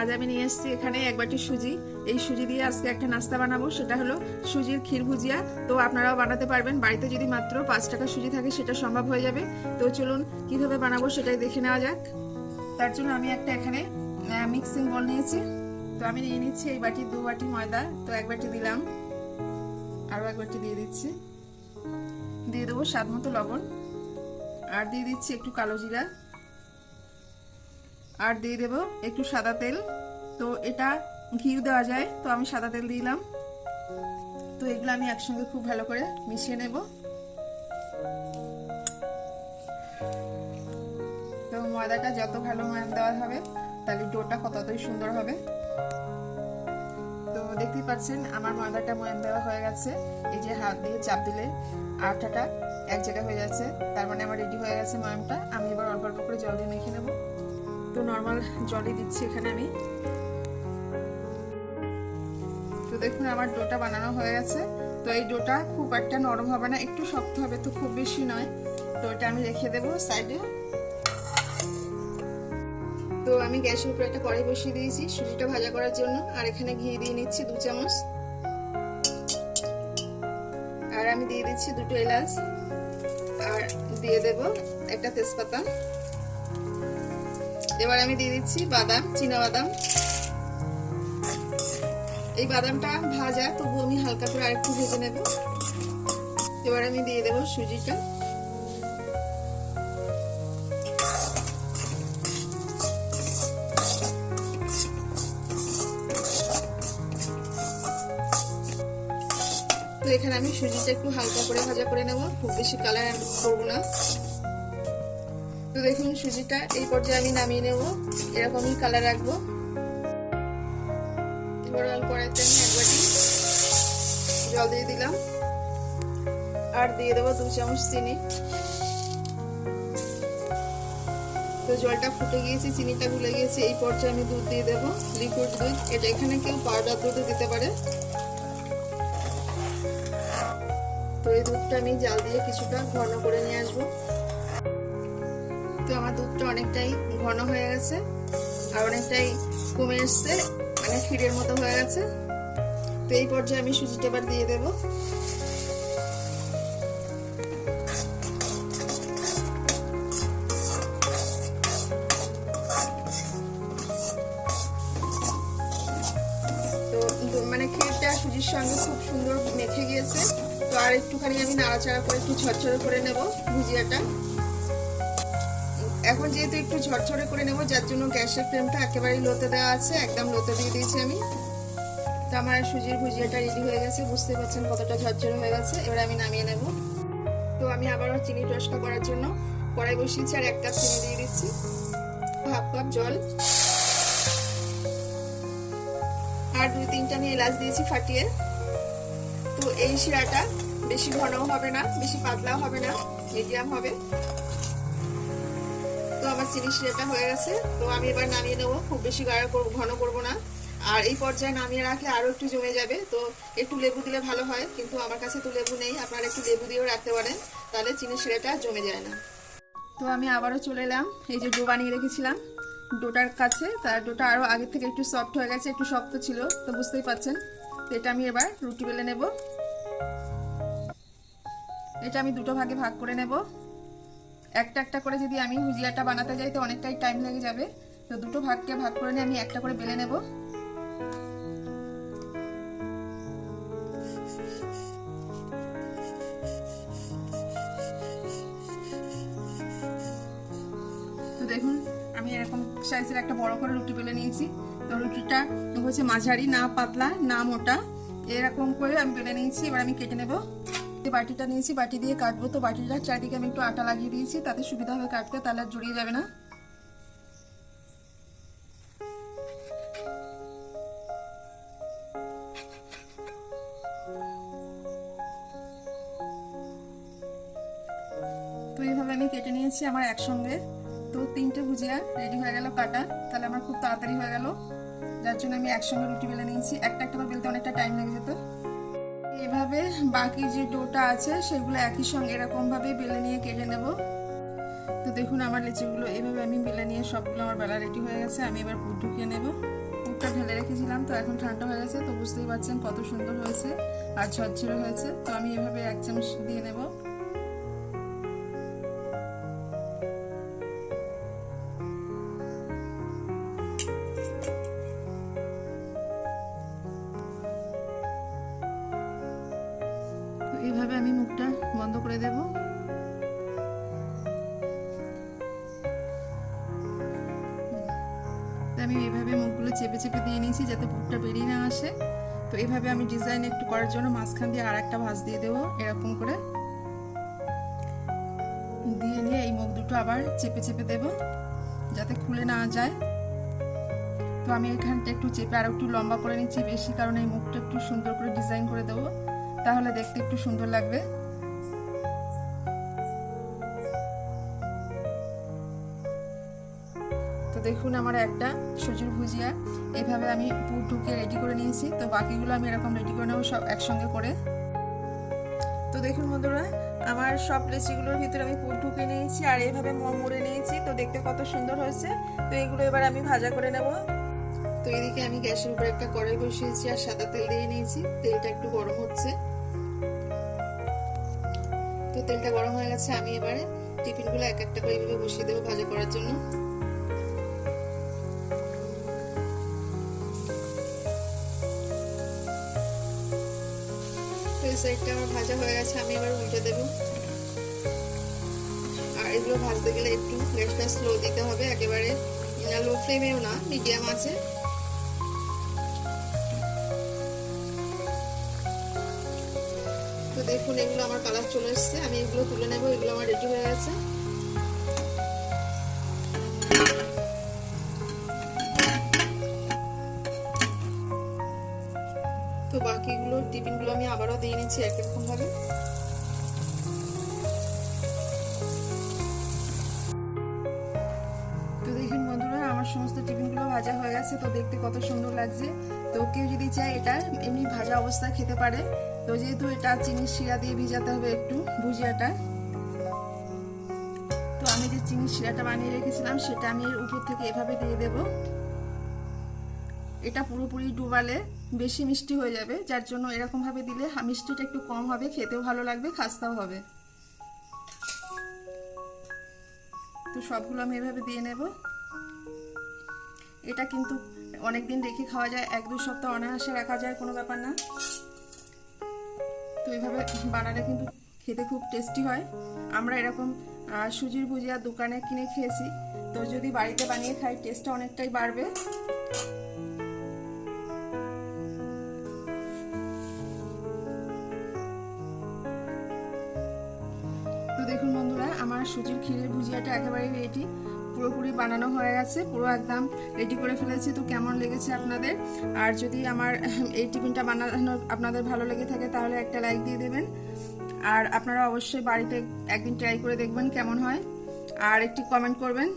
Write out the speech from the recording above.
আজ আমি নিয়ে এসেছি এখানে এক বাটি সুজি। এই সুজি দিয়ে আজকে একটা নাস্তা বানাবো। সেটা হলো সুজির ক্ষীর ভুজিয়া। তো আপনারাও বানাতে পারবেন। বাড়িতে যদি মাত্র পাঁচ টাকা সুজি থাকে, সেটা সম্ভব হয়ে যাবে। তো চলুন কীভাবে বানাবো সেটাই দেখে নেওয়া যাক। তার জন্য আমি একটা এখানে মিক্সিং বল নিয়েছি। তো আমি নিয়ে নিচ্ছি এই বাটি, দু বাটি ময়দা। তো এক বাটি দিলাম। আরও এক বাটি দিয়ে দিচ্ছি। দিয়ে দেবো স্বাদ মতো লবণ। আর দিয়ে দিচ্ছি একটু কালো জিরা। আর দিয়ে দেবো একটু সাদা তেল। তো এটা ঘিও দেওয়া যায়, তো আমি সাদা তেল দিলাম। তো এগুলো আমি একসঙ্গে খুব ভালো করে মিশিয়ে নেব। তো ময়দাটা যত ভালো ময়াম দেওয়া হবে তাহলে ডোটা ততই সুন্দর হবে। তো দেখতেই পাচ্ছেন, আমার ময়দাটা ময়াম দেওয়া হয়ে গেছে। এই যে হাত দিয়ে চাপ দিলে আটাটা এক জায়গায় হয়ে যাচ্ছে। তার মানে আমার রেডি হয়ে গেছে ময়ামটা আমি এবার অল্প অল্প করে জল দিয়ে মেখে নেব। তো নর্মাল জলই দিচ্ছি এখানে আমি। তো দেখুন, আমার ডোটা বানানো হয়ে গেছে। তো এই ডোটা খুব একটা নরম হবে না, একটু শক্ত হবে তো খুব বেশি নয়। তো এটা আমি রেখে দেবো সাইডে তো আমি গ্যাসের উপরে একটা কড়াই বসিয়ে দিয়েছি সুজিটা ভাজা করার জন্য। আর এখানে ঘি দিয়ে নিচ্ছি দু চামচ। আর আমি দিয়ে দিচ্ছি দুটো এলাচ। আর দিয়ে দেব একটা তেজপাতা। এবার আমি দিয়ে দিচ্ছি বাদাম, চীনা বাদাম। এই বাদামটা ভাজা, তবু আমি হালকা করে আরেকটু ভেজে নেব। এবার আমি দিয়ে দেব সুজিটা। তো এখানে আমি সুজিটা একটু হালকা করে ভাজা করে নেব। খুব বেশি কালার করব না। দেখুন সুজিটা, এই পর্যায়ে আমি নামিয়ে নেব। এরকমই কালার রাখব। এবার অল কড়াইতে আমি এক জল দিয়ে দিলাম। আর দিয়ে দেবো দু চামচ চিনি। তো জলটা ফুটে গিয়েছে, চিনিটা গুলে গিয়েছে। এই পর্যায়ে আমি দুধ দিয়ে দেবো লিকুইড দুধ। এটা এখানে কেউ পাউডার দুধও দিতে পারে। তো এই দুধটা আমি জাল দিয়ে কিছুটা ঘন করে নিয়ে আসব। তো আমার দুধটা অনেকটাই ঘন হয়ে গেছে আর অনেকটাই কমে এসছে মানে ক্ষীরের মতো হয়ে গেছে। তো এই পর্যায়ে আমি সুজিটা এবার দিয়ে দেব। মানে ক্ষীরটা সুজির সঙ্গে খুব সুন্দর মেখে গিয়েছে। তো আর একটুখানি আমি নাড়াচাড়া করে একটু ঝরঝরে করে নেব ভুজিয়াটা। এখন যেহেতু একটু ঝরঝরে করে নেব, যার জন্য গ্যাসের ফ্লেমটা একেবারেই লোতে দেওয়া আছে, একদম লোতে দিয়ে দিয়েছি আমি। তো আমার সুজির ভুজিয়াটা রেডি হয়ে গেছে বুঝতে পারছেন কতটা ঝরঝরে হয়ে গেছে। এবার আমি নামিয়ে নেব। তো আমি আবারও চিনি টসকা করার জন্য কড়াই বসিয়েছি আর এক কাপ চিনি দিয়ে দিচ্ছি। হাফ কাপ জল। আর দুই তিনটা আমি এলাচ দিয়েছি ফাটিয়ে। তো এই শিরাটা বেশি ঘনও হবে না, বেশি পাতলাও হবে না মিডিয়াম হবে। তো আমার চিনি শিরাটা হয়ে গেছে। তো আমি এবার নামিয়ে নেব। খুব বেশি গাঢ় করব, ঘন করব না। আর এই পর্যায়ে নামিয়ে রাখলে আরও একটু জমে যাবে। তো একটু লেবু দিলে ভালো হয়, কিন্তু আমার কাছে তো লেবু নেই। আপনারা একটু লেবু দিয়েও রাখতে পারেন, তাহলে চিনি শিরাটা জমে যায় না। তো আমি আবারও চলে এলাম। এই যে ডো বানিয়ে রেখেছিলাম ডোটার কাছে। তার ডোটা আরও আগের থেকে একটু সফট হয়ে গেছে, একটু শক্ত ছিল, তো বুঝতেই পাচ্ছেন। তো এটা আমি এবার রুটি বেলে নেব। এটা আমি দুটো ভাগে ভাগ করে নেব। একটা একটা করে যদি আমি ভুজিয়াটা বানাতে যাই তো অনেকটাই টাইম লেগে যাবে। তো দুটো ভাগকে ভাগ করে নিয়ে আমি একটা করে বেলে নেব। তো দেখুন, আমি এরকম সাইজের একটা বড় করে রুটি বেলে নিয়েছি। তো রুটিটা হচ্ছে মাঝারি, না পাতলা, না মোটা, এরকম করে আমি বেলে নিয়েছি। এবার আমি কেটে নেব। বাটিটা নিয়েছি, বাটি দিয়ে কাটবো। তো বাটিটার চারিদিকে আমি একটু আটা লাগিয়ে দিয়েছি, তাতে সুবিধা হবে কাটতে, তাহলে আর জড়িয়ে যাবে না। তো এইভাবে আমি কেটে নিয়েছি আমার একসঙ্গে। তো তিনটে ভুজিয়া রেডি হয়ে গেল কাটা। তাহলে আমার খুব তাড়াতাড়ি হয়ে গেল। যার জন্য আমি একসঙ্গে রুটি বেলে নিয়েছি। একটা একটা বেলতে অনেকটা টাইম লেগে যেত। এভাবে বাকি যে ডোটা আছে, সেগুলো একই সঙ্গে এরকমভাবে বেলে নিয়ে কেটে নেব। তো দেখুন, আমার লিচিগুলো এভাবে আমি বেলে নিয়ে সবগুলো আমার বেলা রেডি হয়ে গেছে। আমি এবার পুর ঢুকিয়ে নেব। পুটটা ঢেলে রেখেছিলাম, তো এখন ঠান্ডা হয়ে গেছে, তো বুঝতেই পারছেন কত সুন্দর হয়েছে আর ঝরঝরে হয়েছে। তো আমি এভাবে এক চামচ দিয়ে নেব। এইভাবে আমি মুখটা বন্ধ করে দেবো। আমি এইভাবে মুখগুলো চেপে চেপে দিয়ে নিয়েছি যাতে পুরটা বেরিয়ে না আসে। তো এইভাবে আমি ডিজাইন একটু করার জন্য মাঝখান দিয়ে আর একটা ভাঁজ দিয়ে দেবো এরকম করে। দিয়ে নিয়ে এই মুখ দুটো আবার চেপে চেপে দেব যাতে খুলে না যায়। তো আমি এখানটা একটু চেপে আর একটু লম্বা করে নিচ্ছি বেশি, কারণ এই মুখটা একটু সুন্দর করে ডিজাইন করে দেবো। তাহলে দেখতে একটু সুন্দর লাগবে। তো দেখুন আমার একটা সুজির ভুজিয়া। এইভাবে আমি পুর ঢুকে রেডি করে নিয়েছি। তো বাকিগুলো আমি এরকম রেডি করে নেব সব একসঙ্গে করে। তো দেখুন বন্ধুরা, আমার সব লেচিগুলোর ভিতরে আমি পুর ঢুকে নিয়েছি আর এইভাবে মুড়ে নিয়েছি। তো দেখতে কত সুন্দর হয়েছে। তো এগুলো এবার আমি ভাজা করে নেব। তো এদিকে আমি গ্যাসের উপরে একটা কড়াই বসিয়েছি আর সাদা তেল দিয়ে নিয়েছি। তেলটা একটু গরম হচ্ছে। তো তেলটা গরম হয়ে গেছে, আমি এবারে টিফিনগুলো এক একটা করে এইভাবে বসিয়ে দেবো ভাজা করার জন্য। আমার ভাজা হয়ে গেছে, আমি এবার উল্টে দেবো। আর এগুলো ভাজতে গেলে একটু গ্যাসটা স্লো দিতে হবে, একেবারে লো ফ্লেমেও না, মিডিয়াম আছে। দেখুন, এগুলো আমার কালার চলে এসছে। আমি এগুলো তুলে নেব, এগুলো আমার রেডি হয়ে গেছে। তো বাকিগুলো, টিফিনগুলো আমি আবারও দিয়ে নিচ্ছি এক রকম ভাবে তো দেখুন বন্ধুরা, আমার সমস্ত টিফিনগুলো ভাজা হয়ে গেছে, তো দেখতে কত সুন্দর লাগছে। তো কেউ যদি চায়, এটা এমনি ভাজা অবস্থায় খেতে পারে। তো যেহেতু এটা চিনির শিরা দিয়ে ভিজাতে হবে একটু ভুজিয়াটা, তো আমি যে চিনির শিরাটা বানিয়ে রেখেছিলাম সেটা আমি এর উপর থেকে এভাবে দিয়ে দেব। এটা পুরোপুরি ডুবালে বেশি মিষ্টি হয়ে যাবে, যার জন্য এরকম ভাবে দিলে মিষ্টিটা একটু কম হবে, খেতেও ভালো লাগবে, খাস্তাও হবে। তো সবগুলো আমি এভাবে দিয়ে নেব। এটা কিন্তু অনেক দিন রেখে খাওয়া যায়, এক দু সপ্তাহ অনায়াসে রাখা যায়, কোনো ব্যাপার না। তো এইভাবে বানালে কিন্তু খেতে খুব টেস্টি হয়। আমরা এরকম সুজির ভুজিয়া দোকানে কিনে খেয়েছি। তো যদি বাড়িতে বানিয়ে খাই টেস্টটা অনেকটাই বাড়বে। তো দেখুন বন্ধুরা, আমার সুজির ক্ষীরের ভুজিয়াটা একেবারেই রেডি পুরোপুরি বানানো হয়ে গেছে, পুরো একদম রেডি করে ফেলেছি। তো কেমন লেগেছে আপনাদের? আর যদি আমার এই টিফিনটা বানানো আপনাদের ভালো লেগে থাকে, তাহলে একটা লাইক দিয়ে দেবেন। আর আপনারা অবশ্যই বাড়িতে একদিন ট্রাই করে দেখবেন কেমন হয়। আর একটি কমেন্ট করবেন।